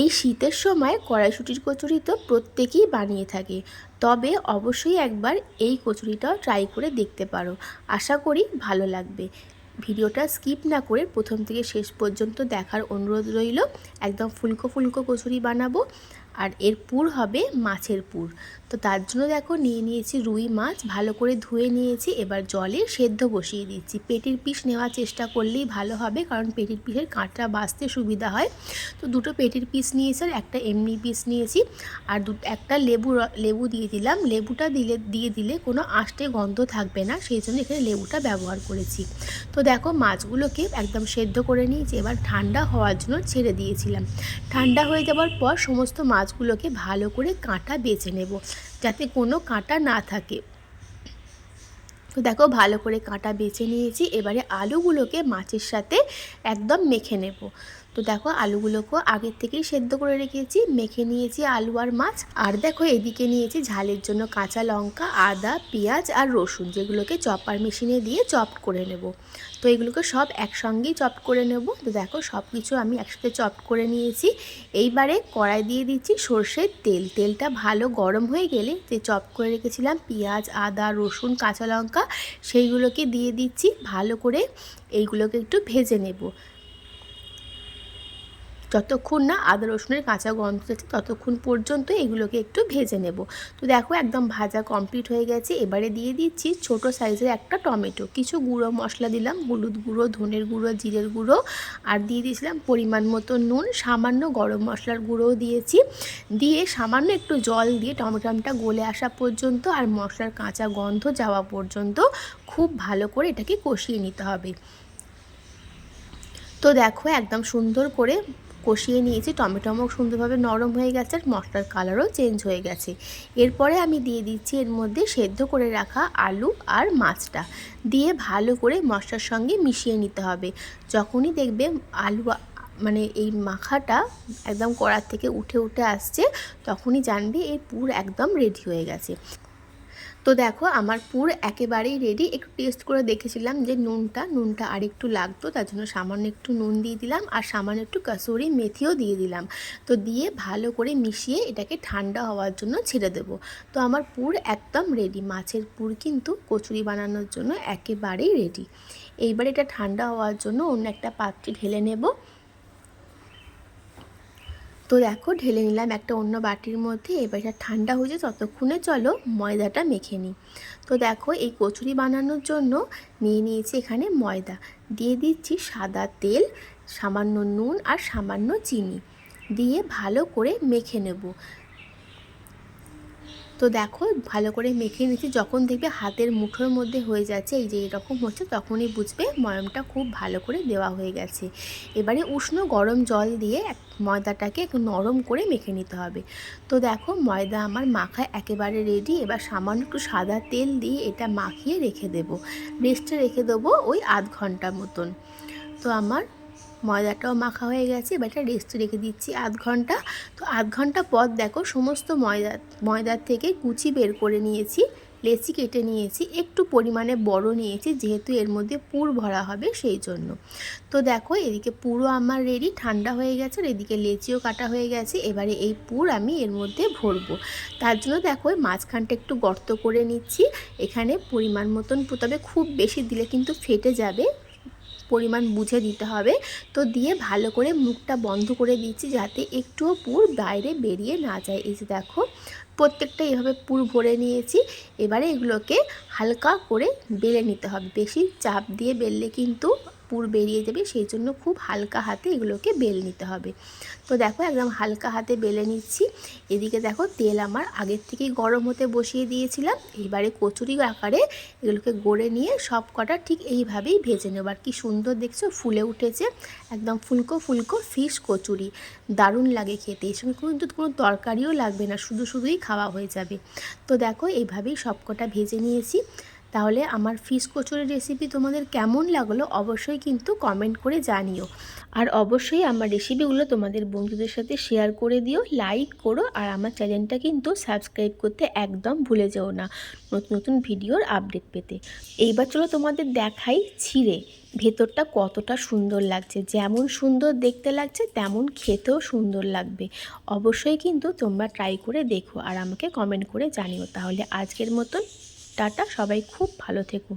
এই শীতের সময় কড়াইশুটির কচুরি তো প্রত্যেকেই বানিয়ে থাকে। তবে অবশ্যই একবার এই কচুরিটাও ট্রাই করে দেখতে পারো। আশা করি ভালো লাগবে। ভিডিওটা স্কিপ না করে প্রথম থেকে শেষ পর্যন্ত দেখার অনুরোধ রইল। একদম ফুলকো ফুলকো কচুরি বানাবো। আর এর পুর হবে মাছের পুর। তো তার জন্য দেখো নিয়ে নিয়েছি রুই মাছ, ভালো করে ধুয়ে নিয়েছি, এবার জলে সেদ্ধ বসিয়ে দিচ্ছি। পেটির পিস নেওয়ার চেষ্টা করলেই ভালো হবে, কারণ পেটির পিসের কাঁটা বাঁচতে সুবিধা হয়। তো দুটো পেটির পিস নিয়েছি আর একটা এমনি পিস নিয়েছি। আর দু, একটা লেবু লেবু দিয়ে দিলাম। লেবুটা দিলে, দিয়ে দিলে কোনো আষ্টে গন্ধ থাকবে না, সেই জন্য এখানে লেবুটা ব্যবহার করেছি। তো দেখো মাছগুলোকে একদম সেদ্ধ করে নিয়েছি, এবার ঠান্ডা হওয়ার জন্য ছেড়ে দিয়েছিলাম। ঠান্ডা হয়ে যাওয়ার পর সমস্ত মাছগুলোকে ভালো করে কাঁটা বেছে নেব, যাতে কোনো কাঁটা না থাকে। তো দেখো, ভালো করে কাঁটা বেছে নিয়েছি। এবারে আলুগুলোকে মাছের সাথে একদম মেখে নেব। তো দেখো আলুগুলোকেও আগের থেকেই সেদ্ধ করে রেখেছি, মেখে নিয়েছি আলু আর মাছ। আর দেখো এদিকে নিয়েছি ঝালের জন্য কাঁচা লঙ্কা, আদা, পেঁয়াজ আর রসুন, যেগুলোকে চপার মেশিনে দিয়ে চপ করে নেব। তো এগুলোকে সব একসঙ্গেই চপ করে নেব। তো দেখো সব কিছু আমি একসাথে চপ করে নিয়েছি। এইবারে কড়াই দিয়ে দিচ্ছি সর্ষের তেল। তেলটা ভালো গরম হয়ে গেলে যে চপ করে রেখেছিলাম, পেঁয়াজ, আদা, রসুন, কাঁচা লঙ্কা, সেইগুলোকে দিয়ে দিচ্ছি। ভালো করে এইগুলোকে একটু ভেজে নেব। যতক্ষণ না আদা, রসুনের কাঁচা গন্ধ যাচ্ছে, ততক্ষণ পর্যন্ত এগুলোকে একটু ভেজে নেব। তো দেখো একদম ভাজা কমপ্লিট হয়ে গেছে। এবারে দিয়ে দিচ্ছি ছোট সাইজের একটা টমেটো। কিছু গুঁড়ো মশলা দিলাম, হলুদ গুঁড়ো, ধনের গুঁড়ো, জিরের গুঁড়ো, আর দিয়ে দিয়েছিলাম পরিমাণ মতো নুন, সামান্য গরম মশলার গুঁড়োও দিয়েছি। দিয়ে সামান্য একটু জল দিয়ে টমেটোটা গলে আসা পর্যন্ত আর মশলার কাঁচা গন্ধ যাওয়া পর্যন্ত খুব ভালো করে এটাকে কষিয়ে নিতে হবে। তো দেখো একদম সুন্দর করে কষিয়ে নিয়েছি টমেটোমো সুন্দরভাবে নরম হয়ে গেছে আর মশলার কালারও চেঞ্জ হয়ে গেছে। এরপরে আমি দিয়ে দিচ্ছি এর মধ্যে সেদ্ধ করে রাখা আলু আর মাছটা। দিয়ে ভালো করে মশলার সঙ্গে মিশিয়ে নিতে হবে। যখনই দেখবে আলু মানে এই মাখাটা একদম কড়ার থেকে উঠে উঠে আসছে, তখনই জানবে এই পুর একদম রেডি হয়ে গেছে। তো দেখো, আমার পুর একেবারেই রেডি একটু টেস্ট করে দেখেছিলাম যে নুনটা নুনটা আর একটু লাগতো, তার জন্য সামান্য একটু নুন দিয়ে দিলাম আর সামান্য একটু কাসুরি মেথিও দিয়ে দিলাম। তো দিয়ে ভালো করে মিশিয়ে এটাকে ঠান্ডা হওয়ার জন্য ছেড়ে দেব। তো আমার পুর একদম রেডি মাছের পুর কিন্তু কচুরি বানানোর জন্য একেবারেই রেডি এইবার এটা ঠান্ডা হওয়ার জন্য অন্য একটা পাত্রে ঢেলে নেব। তো দেখো, ঢেলে নিলাম একটা অন্য বাটির মধ্যে। এবার এটা ঠান্ডা হয়েছে ততক্ষণে চলো ময়দাটা মেখে নিই। তো দেখো, এই কচুরি বানানোর জন্য নিয়ে নিয়েছি এখানে ময়দা। দিয়ে দিচ্ছি সাদা তেল, সামান্য নুন আর সামান্য চিনি। দিয়ে ভালো করে মেখে নেব। তো দেখো, ভালো করে মেখে নিচ্ছি যখন দেখবে হাতের মুঠোর মধ্যে হয়ে যাচ্ছে, এই যে এরকম হচ্ছে, তখনই বুঝবে ময়মটা খুব ভালো করে দেওয়া হয়ে গেছে। এবারে উষ্ণ গরম জল দিয়ে ময়দাটাকে নরম করে মেখে নিতে হবে। তো দেখো, ময়দা আমার মাখা একেবারে রেডি এবার সামান্য একটু সাদা তেল দিয়ে এটা মাখিয়ে রেখে দেবো। রেস্টে রেখে দেবো ওই আধ ঘণ্টা মতন। তো আমার ময়দাটাও মাখা হয়ে গেছে, এবার এটা রেস্টে রেখে দিচ্ছি আধ ঘণ্টা। তো আধ ঘণ্টা পর দেখো সমস্ত ময়দা ময়দার থেকে কুচি বের করে নিয়েছি, লেচি কেটে নিয়েছি, একটু পরিমাণে বড় নিয়েছি, যেহেতু এর মধ্যে পুর ভরা হবে সেই জন্য। তো দেখো এদিকে পুরো আমার রেডি ঠান্ডা হয়ে গেছে আর এদিকে লেচিও কাটা হয়ে গেছে, এবারে এই পুর আমি এর মধ্যে ভরবো। তার জন্য দেখো মাঝখানটা একটু গর্ত করে নিচ্ছি, এখানে পরিমাণ মতন তবে খুব বেশি দিলে কিন্তু ফেটে যাবে। পরিমাণ বুঝে দিতে হবে। তো দিয়ে ভালো করে মুখটা বন্ধ করে দিচ্ছি যাতে একটুও পুর বাইরে বেরিয়ে না যায়। এই যে দেখো প্রত্যেকটা এভাবে পুর ভরে নিয়েছি। এবারে এগুলোকে হালকা করে বেলে নিতে হবে। বেশি চাপ দিয়ে বেললে কিন্তু পুর বেরিয়ে যাবে, সেই জন্য খুব হালকা হাতে এগুলোকে বেল নিতে হবে। তো দেখো একদম হালকা হাতে বেলে নিচ্ছি। এদিকে দেখো তেল আমার আগের থেকেই গরম হতে বসিয়ে দিয়েছিলাম। এবারে কচুরি আকারে এগুলোকে গড়ে নিয়ে সব কটা ঠিক এইভাবেই ভেজে নেব। আর কি সুন্দর দেখছ, ফুলে উঠেছে। একদম ফুলকো ফুলকো ফিশ কচুরি। দারুণ লাগে খেতে। এই সঙ্গে কিন্তু কোনো তরকারিও লাগবে না। শুধু শুধুই খাওয়া হয়ে যাবে। তো দেখো এইভাবেই সবকটা ভেজে নিয়েছি। তাহলে আমার ফিশ কচুরির রেসিপি তোমাদের কেমন লাগল অবশ্যই কিন্তু কমেন্ট করে জানিও। আর অবশ্যই আমার রেসিপিগুলো তোমাদের বন্ধুদের সাথে শেয়ার করে দিও লাইক করো আর আমার চ্যানেলটা কিন্তু সাবস্ক্রাইব করতে একদম ভুলে যেও না নতুন নতুন ভিডিওর আপডেট পেতে। এইবার চলো তোমাদের দেখাই ছিঁড়ে, ভেতরটা কতটা সুন্দর লাগছে, যেমন সুন্দর দেখতে লাগছে তেমন খেতেও সুন্দর লাগবে। অবশ্যই কিন্তু তোমরা ট্রাই করে দেখো আর আমাকে কমেন্ট করে জানিও। তাহলে আজকের মতন টাটা সবাই খুব ভালো থেকো।